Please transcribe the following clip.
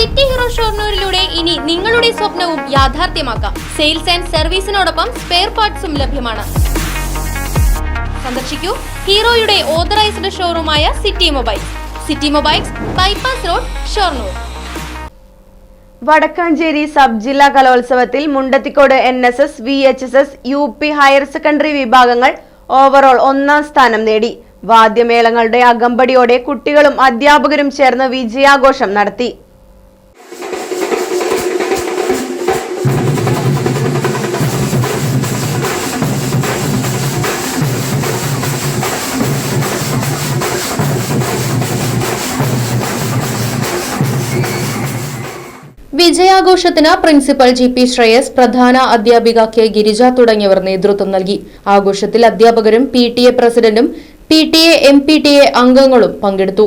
City hero ഷോർണൂരിലൂടെ ഇനി നിങ്ങളുടെ സ്വപ്നവും യാഥാർത്ഥ്യമാക്കാം. സെയിൽസ് ആൻഡ് സർവീസിനോടൊപ്പം സ്പെയർ പാർട്സും ലഭ്യമാണ്. സന്ദർശിക്കൂ ഹീറോയുടെ authorised ഷോറൂമായ city mobile city mobiles bypass road Shoranur. Vadakkanchery sub ജില്ലാ കലോത്സവത്തിൽ Mundathikode N S S V H S S U P higher secondary വിഭാഗങ്ങൾ ഓവറോൾ ഒന്നാം സ്ഥാനം നേടി. വാദ്യമേളങ്ങളുടെ അകമ്പടിയോടെ കുട്ടികളും അധ്യാപകരും ചേർന്ന് വിജയാഘോഷം നടത്തി. വിജയാഘോഷത്തിന് പ്രിൻസിപ്പൽ ജി പി ശ്രേയസ് പ്രധാന അധ്യാപിക കെ ഗിരിജ തുടങ്ങിയവർ നേതൃത്വം നൽകി. ആഘോഷത്തിൽ അധ്യാപകരും പി ടി എ പ്രസിഡന്റും P T A M P T A അംഗങ്ങളും പങ്കെടുത്തു.